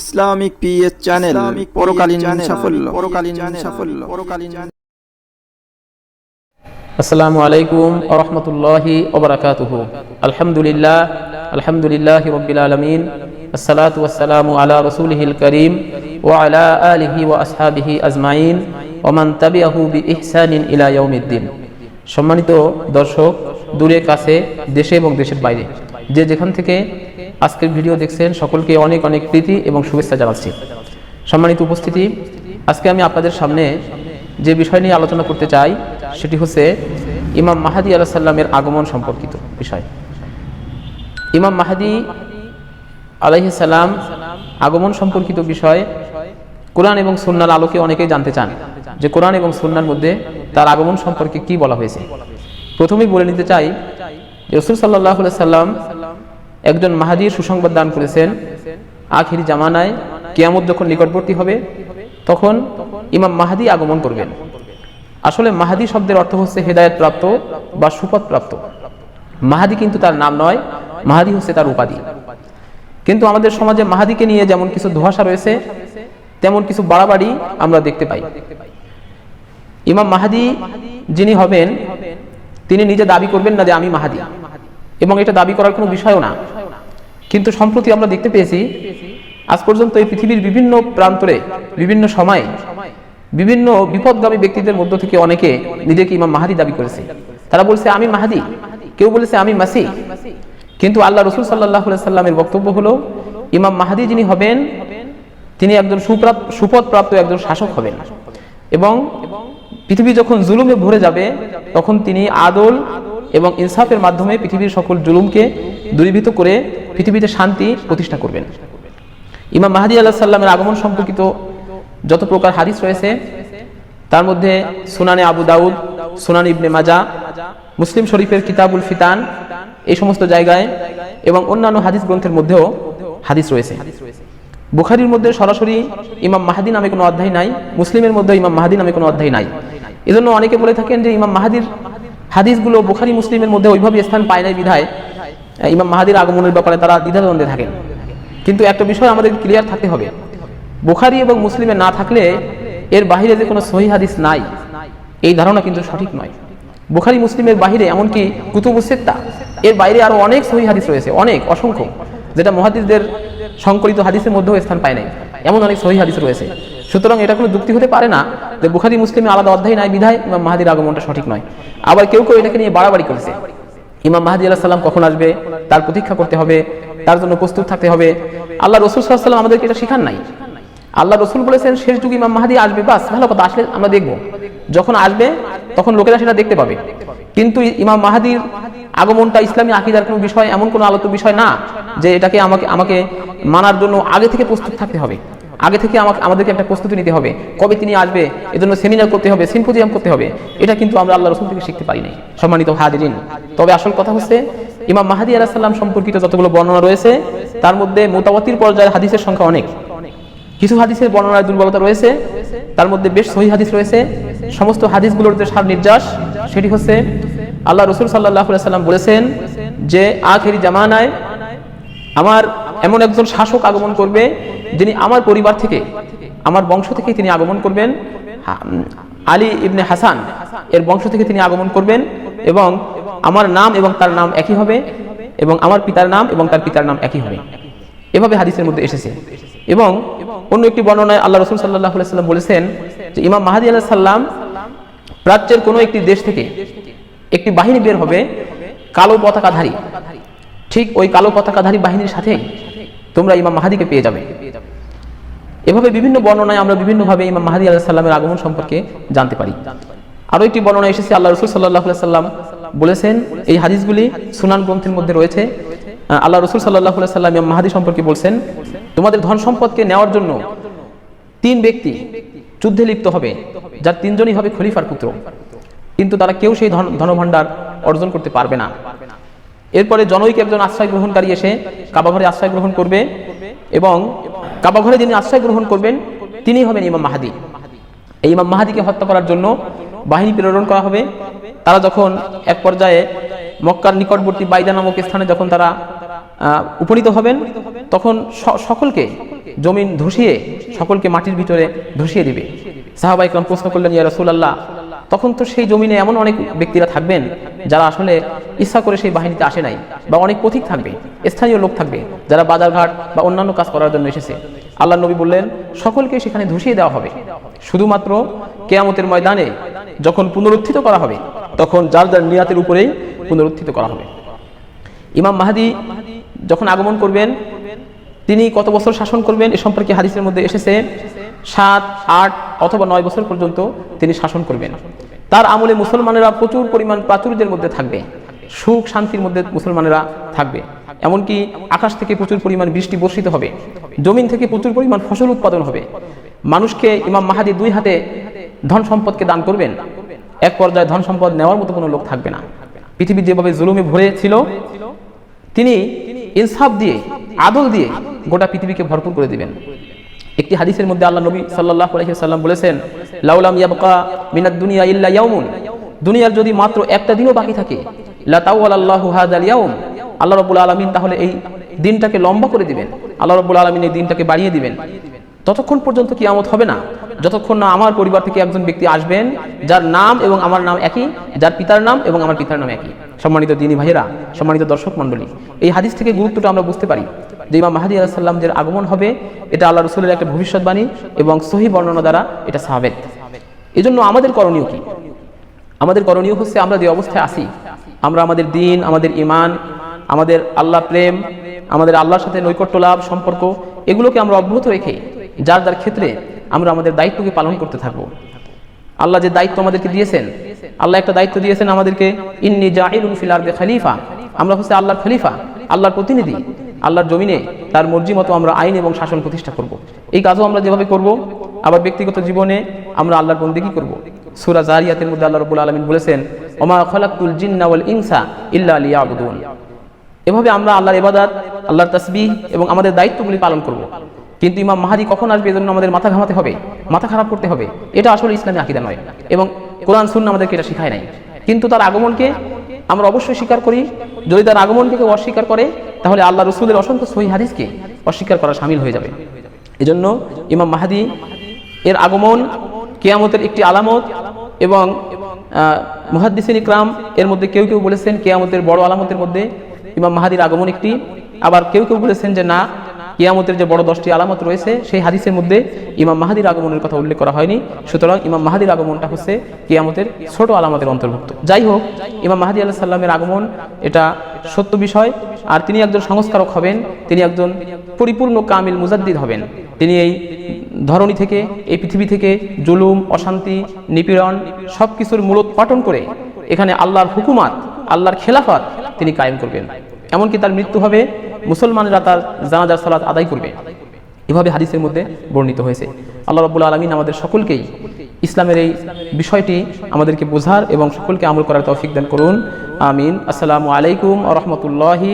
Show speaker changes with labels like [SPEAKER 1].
[SPEAKER 1] Islamic PS channel পরকালীন সাফল্য। পরকালীন সাফল্য। পরকালীন
[SPEAKER 2] আসসালামু আলাইকুম আরহামতুল্লাহি ওবরাকাতুহ আলহামদুলিল্লাহ আলহামদুলিল্লাহ রবিল আলমিন। আসসালাতু ওয়াসসালামু আলা রসুলহিল করিম ও আলা আলিহি ওয়া আসহাবিহি আজমাইন। ওমান তাবিআহু বি ইহসানিন ইলা ইয়াউমিদ্দিন। সম্মানিত দর্শক দূরে কাছে দেশে এবং দেশের বাইরে যে যেখান থেকে আজকের ভিডিও দেখছেন সকলকে অনেক অনেক প্রীতি এবং শুভেচ্ছা জানাচ্ছি। সম্মানিত উপস্থিতি, আজকে আমি আপনাদের সামনে যে বিষয় নিয়ে আলোচনা করতে চাই, সেটি হচ্ছে ইমাম মাহাদি আলাহ সাল্লামের আগমন সম্পর্কিত বিষয়। ইমাম মাহাদি আলাইহি সাল্লাম আগমন সম্পর্কিত বিষয় কোরআন এবং সুন্নার আলোকে অনেকেই জানতে চান যে কোরআন এবং সুন্নার মধ্যে তার আগমন সম্পর্কে কি বলা হয়েছে। প্রথমেই বলে নিতে চাই রসুল সাল্লাহ সাল্লাম একজন মাহাদির সুসংবাদ দান করেছেন, আখিরি জামানায় কেয়ামত যখন নিকটবর্তী হবে, তখন ইমাম মাহাদি আগমন করবেন। আসলে মাহাদি শব্দের অর্থ হচ্ছে হেদায়ত প্রাপ্ত বা সুপথ প্রাপ্ত। মাহাদি কিন্তু তার নাম নয়, মাহাদি হচ্ছে তার উপাধি। কিন্তু আমাদের সমাজে মাহাদিকে নিয়ে যেমন কিছু ধোয়াশা রয়েছে, তেমন কিছু বাড়াবাড়ি আমরা দেখতে পাই। ইমাম মাহাদি যিনি হবেন, তিনি নিজে দাবি করবেন না যে আমি মাহাদি। এবং এটা দাবি করার কোনো বিষয়ও না। কিন্তু সম্প্রতি আমরা দেখতে পেয়েছি, আজ পর্যন্ত এই পৃথিবীর বিভিন্ন প্রান্তরে, বিভিন্ন সময়ে, বিভিন্ন বিপদগামী ব্যক্তিদের মধ্য থেকে অনেকে নিজেকে ইমাম মাহাদি দাবি করেছে। তারা বলছে, আমি মাহাদি। কেউ বলেছে, আমি মাসি। কিন্তু আল্লাহ রসুল সাল্লাহ সাল্লামের বক্তব্য হলো, ইমাম মাহাদি যিনি হবেন, তিনি একজন সুপ্রাপ্ত সুপদপ্রাপ্ত একজন শাসক হবেন। এবং পৃথিবী যখন জুলুমে ভরে যাবে, তখন তিনি আদল এবং ইনসাফের মাধ্যমে পৃথিবীর সকল জুলুমকে দূরীভূত করে পৃথিবীতে শান্তি প্রতিষ্ঠা করবেন। ইমাম মাহাদি আল্লাহ সাল্লামের আগমন সম্পর্কিত যত প্রকার হাদিস রয়েছে, তার মধ্যে সুনানে আবু দাউদ, সুনান ইবনে মাজা, মুসলিম শরীফের কিতাবুল ফিতান, এই সমস্ত জায়গায় এবং অন্যান্য হাদিস গ্রন্থের মধ্যেও হাদিস রয়েছে। বুখারির মধ্যে সরাসরি ইমাম মাহাদি নামে কোনো অধ্যায় নাই, মুসলিমের মধ্যে ইমাম মাহাদি নামে কোনো অধ্যায় নাই। এজন্য অনেকে বলে থাকেন যে ইমাম মাহাদির হাদিসগুলো বুখারি, মুসলিমের মধ্যে ওইভাবে স্থান পায় নাই বিধায় ইমাম মাহাদির আগমনের ব্যাপারে তারা দ্বিধাদ্বন্দ্বে থাকেন। কিন্তু একটা বিষয় আমাদের ক্লিয়ার থাকতে হবে। বুখারি এবং মুসলিমে না থাকলে এর বাহিরে যে কোনো সহি হাদিস নাই। এই ধারণা কিন্তু সঠিক নয়। বুখারি, মুসলিমের বাহিরে এমনকি কুতুবুসেত্তা এর বাইরে আরও অনেক সহি হাদিস রয়েছে, অনেক, অসংখ্য, যেটা মহাদিসদের সংকলিত হাদিসের মধ্যেও স্থান পায় নাই। এমন অনেক সহি হাদিস রয়েছে। সুতরাং এটা কোনো যুক্তি হতে পারে না যে বুখারি, মুসলিমে আলাদা অধ্যায় নাই, বিধায় ইমাম মাহাদির আগমনটা সঠিক নয়। আবার কেউ কেউ এটাকে নিয়ে বাড়াবাড়ি করেছে। ইমাম মাহাদি আল্লাহ সাল্লাম কখন আসবে, তার প্রতীক্ষা করতে হবে, তার জন্য প্রস্তুত থাকতে হবে। আল্লাহ রসুল সাল্লাম আমাদেরকে এটা শেখান নাই। আল্লাহ রসুল বলেছেন, শেষ যুগ ইমাম মাহাদি আসবে, বাস, ভালো কথা, আসলে আমরা দেখব। যখন আসবে, তখন লোকেরা সেটা দেখতে পাবে। কিন্তু ইমাম মাহাদির আগমনটা ইসলামী আকিদার কোনো বিষয়, এমন কোনো আলোচ্য বিষয় না যে এটাকে আমাকে আমাকে মানার জন্য আগে থেকে প্রস্তুত থাকতে হবে। আগে থেকে আমাকে আমাদেরকে একটা প্রস্তুতি নিতে হবে। কবে তিনি আসবে, এজন্য সেমিনার করতে হবে সিম্পোজিয়াম করতে হবে। এটা কিন্তু আমরা আল্লাহ রসুল থেকে শিখতে পারি নাই। সম্মানিত হাজিরিন, তবে আসল কথা হচ্ছে, ইমাম মাহাদি আলাহ সাল্লাম সম্পর্কিত যতগুলো বর্ণনা রয়েছে, তার মধ্যে মোতাবাতির পর্যায়ের হাদিসের সংখ্যা অনেক। কিছু হাদিসের বর্ণনায় দুর্বলতা রয়েছে, তার মধ্যে বেশ সহি হাদিস রয়েছে। সমস্ত হাদিসগুলোর যে সার নির্যাস, সেটি হচ্ছে, আল্লাহ রসুল সাল্লাহ সাল্লাম বলেছেন যে, আখেরি জামানায় আমার এমন একজন শাসক আগমন করবে যিনি আমার পরিবার থেকে, আমার বংশ থেকে তিনি আগমন করবেন। আলী ইবনে হাসান এর বংশ থেকে তিনি আগমন করবেন এবং আমার নাম এবং তার নাম একই হবে এবং আমার পিতার নাম এবং তার পিতার নাম একই হবে। এভাবে হাদিসের মধ্যে এসেছে। এবং অন্য একটি বর্ণনায় আল্লাহ রসুল সাল্লাহ সাল্লাম বলেছেন যে ইমাম মাহাদি আল্লাহ সাল্লাম প্রাচ্যের কোনো একটি দেশ থেকে একটি বাহিনী বের হবে, কালো পতাকাধারী। ঠিক ওই কালো পতাকাধারী বাহিনীর সাথে তোমরা ইমাম মাহাদিকে পেয়ে যাবে। এভাবে বিভিন্ন বর্ণনায় আমরা বিভিন্নভাবে ইমাম মাহাদি আল্লাহ সাল্লামের আগমন সম্পর্কে জানতে পারি। আরও একটি বর্ণনা এসেছে, আল্লাহ রসুল সাল্লাহ সাল্লাম বলেছেন, এই হাদিসগুলি সুনান গ্রন্থের মধ্যে রয়েছে। আল্লাহ রসুল সাল্লাহ সাল্লাম ইমাম মাহাদি সম্পর্কে বলছেন, তোমাদের ধন সম্পদকে নেওয়ার জন্য তিন ব্যক্তি যুদ্ধে লিপ্ত হবে, যার তিনজনই হবে খলিফার পুত্র। কিন্তু তারা কেউ সেই ধন, ধনভাণ্ডার অর্জন করতে পারবে না। এরপরে জনৈক একজন আশ্রয় গ্রহণকারী এসে কাবাঘরে আশ্রয় গ্রহণ করবে এবং কাবাঘরে যিনি আশ্রয় গ্রহণ করবেন, তিনি হবেন ইমাম মাহাদি। এই ইমাম মাহাদিকে হত্যা করার জন্য বাহিনী প্রেরণ করা হবে। তারা যখন এক পর্যায়ে মক্কার নিকটবর্তী বাইদা নামক স্থানে যখন তারা উপনীত হবেন, তখন সকলকে জমিন ধসিয়ে সকলকে মাটির ভিতরে ধসিয়ে দিবে। সাহাবা ইকরাম প্রশ্ন করলেন, ইয়া রাসূলুল্লাহ তখন তো সেই জমিনে এমন অনেক ব্যক্তিরা থাকবেন যারা আসলে ইচ্ছা করে সেই বাহিনীতে আসে নাই বা অনেক পথিক থাকবে, স্থানীয় লোক থাকবে যারা বাজারঘাট বা অন্যান্য কাজ করার জন্য এসেছে। আল্লাহ নবী বললেন, সকলকে সেখানে ধসিয়ে দেওয়া হবে। শুধুমাত্র কেয়ামতের ময়দানে যখন পুনরুত্থিত করা হবে, তখন যার যার নিয়াতের উপরেই পুনরুত্থিত করা হবে। ইমাম মাহাদি যখন আগমন করবেন, তিনি কত বছর শাসন করবেন এ সম্পর্কে হাদিসের মধ্যে এসেছে। সাত, আট অথবা নয় বছর পর্যন্ত তিনি শাসন করবেন। তার আমলে মুসলমানেরা প্রচুর পরিমাণ প্রাচুর্যের মধ্যে থাকবে। সুখ, শান্তির মধ্যে মুসলমানেরা থাকবে। এমনকি আকাশ থেকে প্রচুর পরিমাণ বৃষ্টি বর্ষিত হবে। জমিন থেকে প্রচুর পরিমাণ ফসল উৎপাদন হবে। মানুষকে ইমাম মাহাদি দুই হাতে ধন সম্পদকে দান করবেন। এক পর্যায়ে ধন সম্পদ নেওয়ার মতো কোনো লোক থাকবে না। পৃথিবী যেভাবে জুলুমে ভরে ছিল তিনি ইনসাফ দিয়ে, আদল দিয়ে গোটা পৃথিবীকে ভরপুর করে দিবেন। একটি হাদিসের মধ্যে আল্লাহ নবী সাল্লাহ আলহিহাল্লাম বলেছেন, লাউলাম ইয়াবকা মিনাদ দুনিয়া ইল্লা ইয়াউমুন। দুনিয়ার যদি মাত্র একটা দিনও বাকি থাকে লাতাওয়াল আল্লাহ হাদাল ইয়াউম। আল্লাহ রব্বুল আলমিন তাহলে এই দিনটাকে লম্বা করে দিবেন। আল্লাহ রব্বুল আলমিন এই দিনটাকে বাড়িয়ে দিবেন। ততক্ষণ পর্যন্ত কিয়ামত হবে না। যতক্ষণ না আমার পরিবার থেকে একজন ব্যক্তি আসবেন, যার নাম এবং আমার নাম একই, যার পিতার নাম এবং আমার পিতার নাম একই। সম্মানিত দিনী ভাইয়েরা, সম্মানিত দর্শক মণ্ডলী, এই হাদিস থেকে গুরুত্বটা আমরা বুঝতে পারি। যে ইমাম মাহাদি আলাহিসাল্লাম যে আগমন হবে, এটা আল্লাহ রসুলের একটা ভবিষ্যৎবাণী এবং সহি বর্ণনা দ্বারা এটা সাবেক। এই জন্য আমাদের করণীয় কি? আমাদের করণীয় হচ্ছে আমরা যে অবস্থায় আছি, আমরা আমাদের দিন, আমাদের ইমান আমাদের আল্লাহ প্রেম, আমাদের আল্লাহর সাথে নৈকট্য লাভ, সম্পর্ক, এগুলোকে আমরা অব্যাহত রেখে যার যার ক্ষেত্রে আমরা আমাদের দায়িত্বকে পালন করতে থাকব। আল্লাহ যে দায়িত্ব আমাদেরকে দিয়েছেন, আল্লাহ একটা দায়িত্ব দিয়েছেন আমাদেরকে, ইন্নি জাহিরুন ফিল আরদে খলিফা আমরা হচ্ছে আল্লাহর খলিফা, আল্লাহর প্রতিনিধি। আল্লাহর জমিনে তার মর্জি মতো আমরা আইন এবং শাসন প্রতিষ্ঠা করব। এই কাজও আমরা যেভাবে করব, আবার ব্যক্তিগত জীবনে আমরা আল্লাহর বন্দেগী করব। সুরা জারিয়াতের মধ্যে আল্লাহ রবুল আলমিন বলেছেন, ওমা খলাকুল জিন্না ওয়াল ইনসা ইল্লা লিয়াবুদুন এভাবে আমরা আল্লাহর ইবাদত, আল্লাহর তসবিহ এবং আমাদের দায়িত্বগুলি পালন করব। কিন্তু ইমাম মাহাদি কখন আসবে এজন্য আমাদের মাথা ঘামাতে হবে, মাথা খারাপ করতে হবে এটা আসলে ইসলামী আকিদা নয় এবং কোরআন সুন্না আমাদেরকে এটা শেখায় নাই কিন্তু তার আগমনকে আমরা অবশ্যই স্বীকার করি যদি তার আগমনকে অস্বীকার করে তাহলে আল্লাহ রসুলের অসংখ্য সহি হাদিসকে অস্বীকার করা সামিল হয়ে যাবে। এজন্য ইমাম মাহাদি এর আগমন, কেয়ামতের একটি আলামত এবং মুহাদ্দিসিন ইকরাম এর মধ্যে কেউ কেউ বলেছেন কেয়ামতের বড় আলামতের মধ্যে ইমাম মাহাদির আগমন একটি। আবার কেউ কেউ বলেছেন যে না কিয়ামতের যে বড় দশটি আলামত রয়েছে, সেই হাদিসের মধ্যে ইমাম মাহাদির আগমনের কথা উল্লেখ করা হয়নি। সুতরাং ইমাম মাহাদির আগমনটা হচ্ছে কিয়ামতের ছোট আলামতের অন্তর্ভুক্ত। যাই হোক, ইমাম মাহাদি আল্লাহ সাল্লামের আগমন এটা সত্য বিষয়। আর তিনি একজন সংস্কারক হবেন, তিনি একজন পরিপূর্ণ কামিল মুজাদ্দিদ হবেন। তিনি এই ধরনী থেকে, এই পৃথিবী থেকে জুলুম, অশান্তি, নিপীড়ন সব কিছুর মূলোৎপাটন করে এখানে আল্লাহর হুকুমাত, আল্লাহর খেলাফত তিনি কায়েম করবেন। এমনকি তার মৃত্যু হবে মুসলমানরা তার জানাজার সালাত আদায় করবে। এভাবে হাদিসের মধ্যে বর্ণিত হয়েছে। আল্লাহ রবুল আলমিন আমাদের সকলকেই ইসলামের এই বিষয়টি আমাদেরকে বোঝার এবং সকলকে আমল করার তৌফিক দান করুন। আমিন। আসসালামু আলাইকুম আ রহমতুল্লাহি